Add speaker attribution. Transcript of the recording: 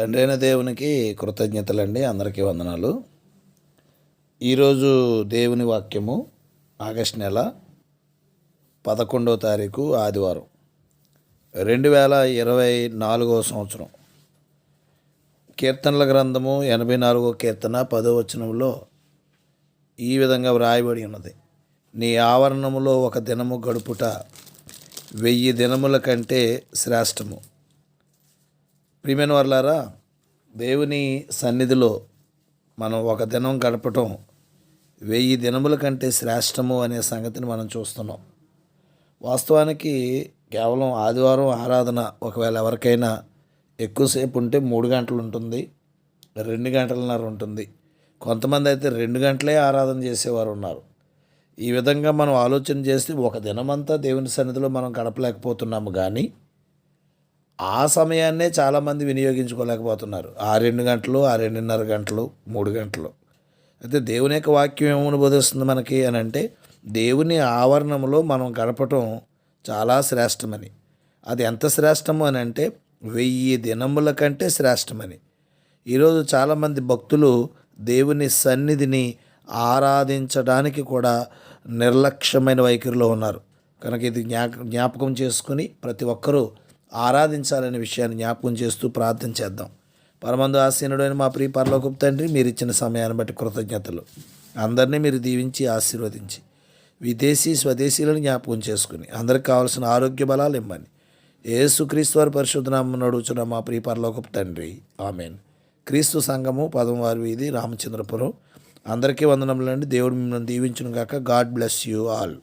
Speaker 1: తండ్రి అయిన దేవునికి కృతజ్ఞతలండి. అందరికీ వందనాలు. ఈరోజు దేవుని వాక్యము ఆగస్ట్ నెల పదకొండవ తారీఖు ఆదివారం రెండు వేల ఇరవై నాలుగవ సంవత్సరం. కీర్తనల గ్రంథము ఎనభై నాలుగో కీర్తన పదో వచనంలో ఈ విధంగా వ్రాయబడి ఉన్నది. నీ ఆవరణములో ఒక దినము గడుపుట వెయ్యి దినముల కంటే శ్రేష్టము. ప్రియమైన వర్లారా దేవుని సన్నిధిలో మనం ఒక దినం గడపటం వెయ్యి దినముల కంటే శ్రేష్టము అనే సంగతిని మనం చూస్తున్నాం. వాస్తవానికి కేవలం ఆదివారం ఆరాధన ఒకవేళ ఎవరికైనా ఎక్కువసేపు ఉంటే మూడు గంటలు ఉంటుంది రెండు గంటలన్నర ఉంటుంది. కొంతమంది అయితే రెండు గంటలే ఆరాధన చేసేవారు ఉన్నారు. ఈ విధంగా మనం ఆలోచన చేస్తే ఒక దినమంతా దేవుని సన్నిధిలో మనం గడపలేకపోతున్నాము. కానీ ఆ సమయాన్నే చాలామంది వినియోగించుకోలేకపోతున్నారు. ఆ రెండు గంటలు ఆ రెండున్నర గంటలు మూడు గంటలు. అయితే దేవుని యొక్క వాక్యం ఏమని బోధిస్తుంది మనకి అని అంటే దేవుని ఆవరణంలో మనం గడపటం చాలా శ్రేష్టమని. అది ఎంత శ్రేష్టము అని అంటే వెయ్యి దినముల కంటే శ్రేష్టమని. ఈరోజు చాలామంది భక్తులు దేవుని సన్నిధిని ఆరాధించడానికి కూడా నిర్లక్ష్యమైన వైఖరిలో ఉన్నారు. కనుక ఇది జ్ఞా జ్ఞాపకం చేసుకుని ప్రతి ఒక్కరూ ఆరాధించాలనే విషయాన్ని జ్ఞాపకం చేస్తూ ప్రార్థన చేద్దాం. పరమందు ఆసీనుడైన మా ప్రియ పరలోకపు తండ్రి మీరు ఇచ్చిన సమయాన్ని బట్టి కృతజ్ఞతలు. అందరినీ మీరు దీవించి ఆశీర్వదించి విదేశీ స్వదేశీలను జ్ఞాపకం చేసుకుని అందరికి కావాల్సిన ఆరోగ్య బలాలు ఇమ్మని. ఏసుక్రీస్తు వారి పరిశుద్ధనామం నడుచున్న మా ప్రియ పరలోకపు తండ్రి. ఆమెన్. క్రీస్తు సంఘము పదమవారి వీధి రామచంద్రపురం. అందరికీ వందనములండి. దేవుడు మిమ్మల్ని దీవించును గాక గాడ్ బ్లెస్ యూ ఆల్.